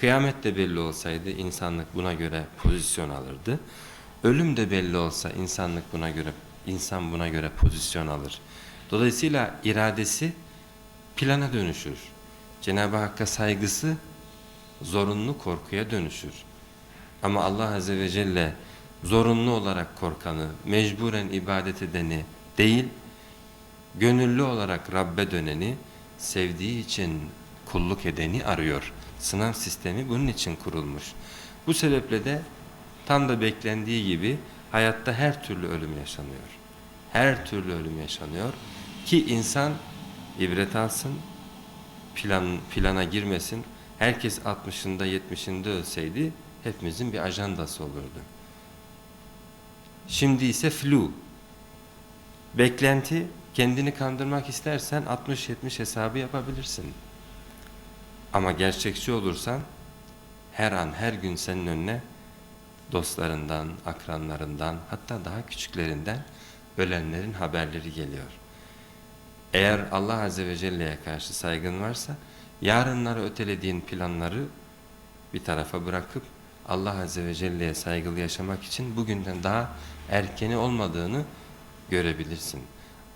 Kıyamet de belli olsaydı insanlık buna göre pozisyon alırdı. Ölüm de belli olsa insanlık buna göre insan buna göre pozisyon alır. Dolayısıyla iradesi plana dönüşür. Cenab-ı Hakk'a saygısı zorunlu korkuya dönüşür. Ama Allah Azze ve Celle zorunlu olarak korkanı, mecburen ibadet edeni değil, gönüllü olarak Rabbe döneni, sevdiği için kulluk edeni arıyor. Sınav sistemi bunun için kurulmuş. Bu sebeple de tam da beklendiği gibi hayatta her türlü ölüm yaşanıyor. Her türlü ölüm yaşanıyor ki insan ibret alsın, plan, plana girmesin. Herkes 60'ında 70'inde ölseydi hepimizin bir ajandası olurdu. Şimdi ise flu. Beklenti kendini kandırmak istersen 60-70 hesabı yapabilirsin. Ama gerçekçi olursan her an her gün senin önüne dostlarından, akranlarından hatta daha küçüklerinden ölenlerin haberleri geliyor. Eğer Allah Azze ve Celle'ye karşı saygın varsa yarınları ötelediğin planları bir tarafa bırakıp Allah Azze ve Celle'ye saygılı yaşamak için bugünden daha erkeni olmadığını görebilirsin.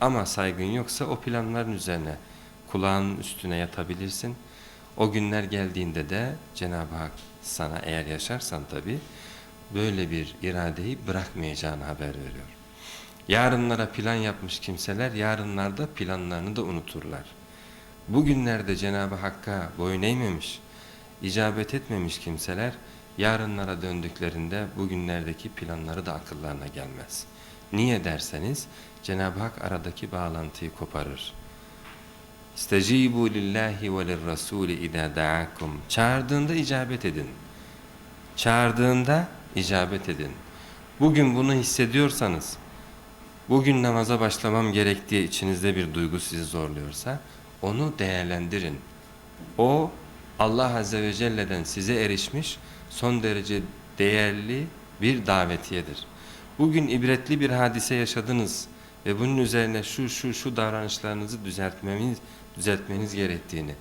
Ama saygın yoksa o planların üzerine kulağının üstüne yatabilirsin. O günler geldiğinde de Cenab-ı Hak sana eğer yaşarsan tabi böyle bir iradeyi bırakmayacağını haber veriyor. Yarınlara plan yapmış kimseler yarınlarda planlarını da unuturlar. Bugünlerde Cenab-ı Hakk'a boyun eğmemiş, icabet etmemiş kimseler yarınlara döndüklerinde bugünlerdeki planları da akıllarına gelmez. Niye derseniz Cenab-ı Hak aradaki bağlantıyı koparır. İstecibu lillahi ve lirrasuli idâ da'akum. Çağırdığında icabet edin. Çağırdığında icabet edin. Bugün bunu hissediyorsanız, bugün namaza başlamam gerektiği içinizde bir duygu sizi zorluyorsa, onu değerlendirin. O Allah Azze ve Celle'den size erişmiş son derece değerli bir davetiyedir. Bugün ibretli bir hadise yaşadınız ve bunun üzerine şu şu şu davranışlarınızı düzeltmeniz, düzeltmeniz gerektiğini,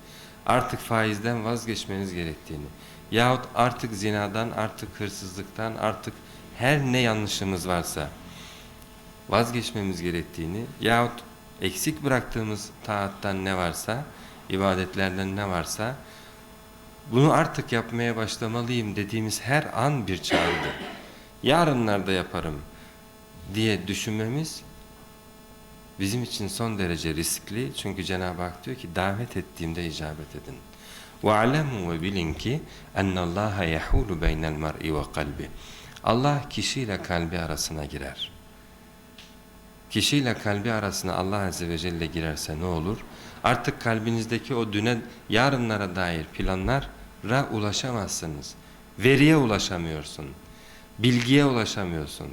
artık faizden vazgeçmeniz gerektiğini yahut artık zinadan, artık hırsızlıktan, artık her ne yanlışımız varsa vazgeçmemiz gerektiğini yahut eksik bıraktığımız taattan ne varsa, ibadetlerden ne varsa bunu artık yapmaya başlamalıyım dediğimiz her an bir çağrıdır. Yarınlarda yaparım diye düşünmemiz bizim için son derece riskli. Çünkü Cenab-ı Hak diyor ki davet ettiğimde icabet edin. وَعْلَمُوا ve bilin ki اَنَّ اللّٰهَ يَحُولُ بَيْنَ الْمَرْءِ وَقَلْبِ Allah kişiyle kalbi arasına girer. Kişiyle kalbi arasına Allah Azze ve Celle girerse ne olur? Artık kalbinizdeki o düne, yarınlara dair planlara ulaşamazsınız. Veriye ulaşamıyorsun. Bilgiye ulaşamıyorsun.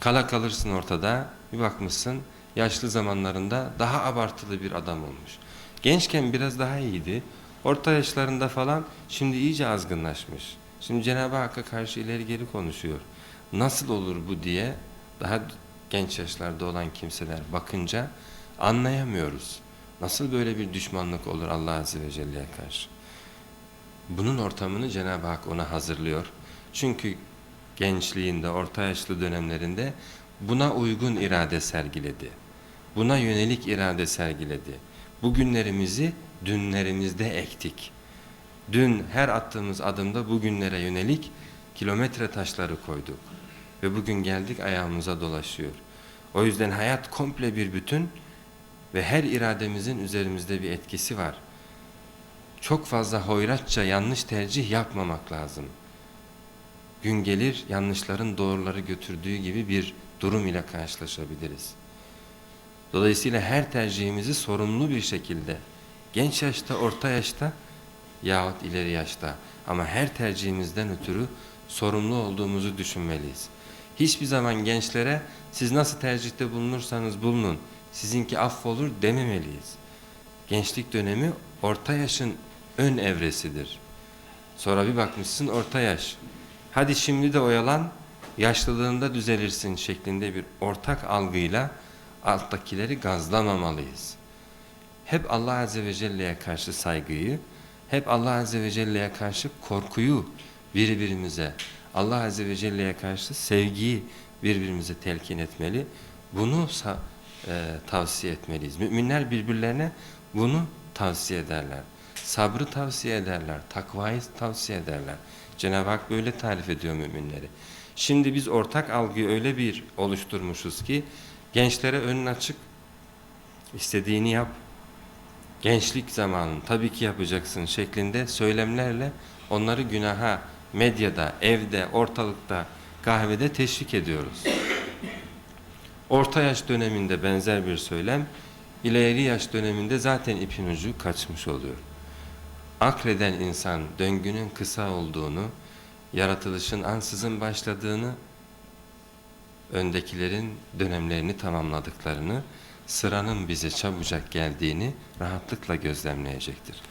Kala kalırsın ortada, bir bakmışsın yaşlı zamanlarında daha abartılı bir adam olmuş. Gençken biraz daha iyiydi. Orta yaşlarında falan şimdi iyice azgınlaşmış. Şimdi Cenab-ı Hakk'a karşı ileri geri konuşuyor. Nasıl olur bu diye daha genç yaşlarda olan kimseler bakınca anlayamıyoruz. Nasıl böyle bir düşmanlık olur Allah Azze ve Celle'ye karşı? Bunun ortamını Cenab-ı Hak ona hazırlıyor. Çünkü gençliğinde, orta yaşlı dönemlerinde buna uygun irade sergiledi. Buna yönelik irade sergiledi. Bugünlerimizi dünlerimizde ektik. Dün her attığımız adımda bugünlere yönelik kilometre taşları koyduk. Ve bugün geldik ayağımıza dolaşıyor. O yüzden hayat komple bir bütün ve her irademizin üzerimizde bir etkisi var. Çok fazla hoyratça yanlış tercih yapmamak lazım. Gün gelir yanlışların doğruları götürdüğü gibi bir durum ile karşılaşabiliriz. Dolayısıyla her tercihimizi sorumlu bir şekilde genç yaşta, orta yaşta yahut ileri yaşta ama her tercihimizden ötürü sorumlu olduğumuzu düşünmeliyiz. Hiçbir zaman gençlere siz nasıl tercihte bulunursanız bulunun, sizinki affolur dememeliyiz. Gençlik dönemi orta yaşın ön evresidir. Sonra bir bakmışsın orta yaş. Hadi şimdi de oyalan, yaşlılığında düzelirsin şeklinde bir ortak algıyla alttakileri gazlamamalıyız. Hep Allah Azze ve Celle'ye karşı saygıyı hep Allah Azze ve Celle'ye karşı korkuyu birbirimize, Allah Azze ve Celle'ye karşı sevgiyi birbirimize telkin etmeli. Bunu e, tavsiye etmeliyiz. Müminler birbirlerine bunu tavsiye ederler. Sabrı tavsiye ederler, takvayı tavsiye ederler. Cenab-ı Hak böyle tarif ediyor müminleri. Şimdi biz ortak algıyı öyle bir oluşturmuşuz ki gençlere önün açık, istediğini yap, gençlik zamanın tabii ki yapacaksın şeklinde söylemlerle onları günaha medyada, evde, ortalıkta, kahvede teşvik ediyoruz. Orta yaş döneminde benzer bir söylem, ileri yaş döneminde zaten ipin ucu kaçmış oluyor. Akreden insan döngünün kısa olduğunu, yaratılışın ansızın başladığını, öndekilerin dönemlerini tamamladıklarını, sıranın bize çabucak geldiğini rahatlıkla gözlemleyecektir.